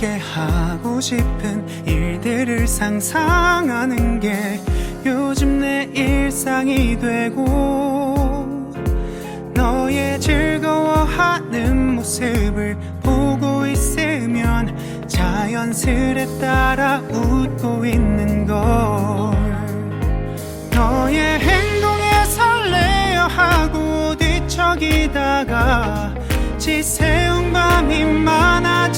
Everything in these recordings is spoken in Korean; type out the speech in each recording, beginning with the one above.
함께 하고 싶은 일들을 상상하는 게 요즘 내 일상이 되고 너의 즐거워하는 모습을 보고 있으면 자연스레 따라 웃고 있는 걸. 너의 행동에 설레어 하고 뒤척이다가 지새운 밤이 많아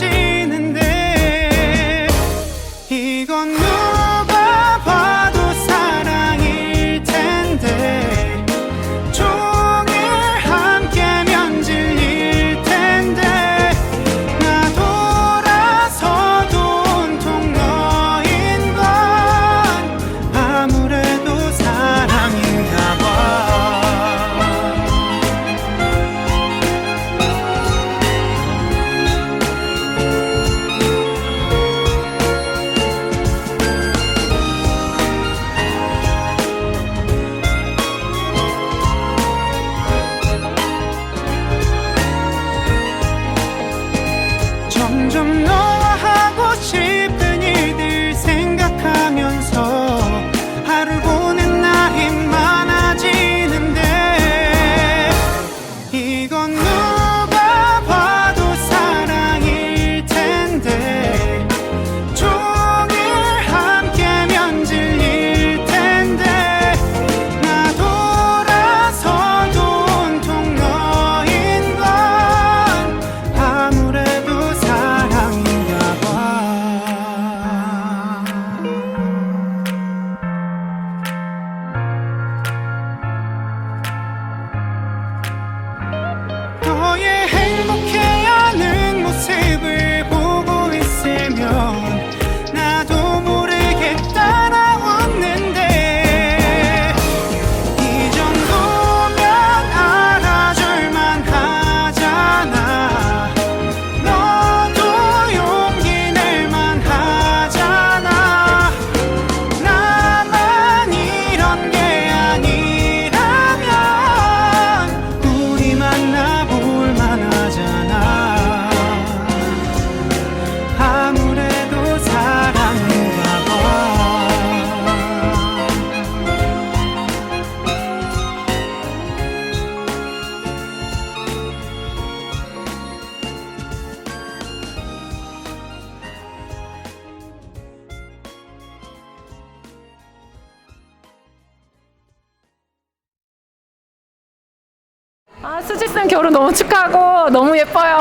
아, 수지쌤 결혼 너무 축하하고 너무 예뻐요.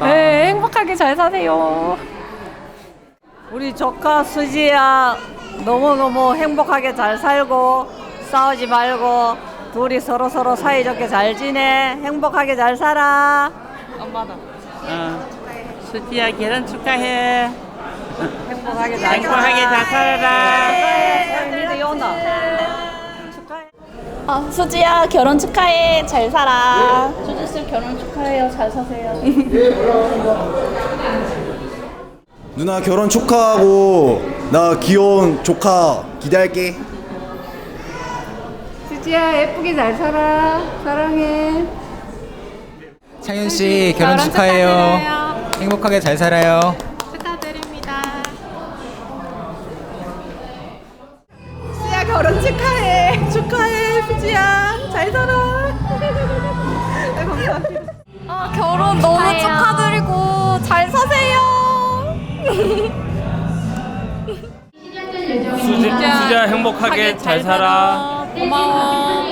네, 행복하게 잘 사세요. 우리 조카 수지야 너무너무 행복하게 잘 살고 싸우지 말고 둘이 서로 서로 사이좋게 잘 지내 행복하게 잘 살아 엄마다 어, 수지야 결혼 축하해. 행복하게 잘 행복하게 잘 살아라. 니들 오나 축하해 아, 수지야 결혼 축하해 잘 살아 수지 씨 결혼 축하해요 잘 사세요 누나 결혼 축하하고 나 귀여운 조카 기대할게. 수지야, 예쁘게 잘 살아. 사랑해. 창윤 씨 결혼 결혼 축하해요. 축하드려요. 행복하게 잘 살아요. 축하드립니다. 수지야 결혼 축하해. 축하해 수지야. 잘 살아. 감사합니다. 아, 결혼 너무 축하드리고 잘 사세요. 수지, 수지야 행복하게 잘 살아. 고마워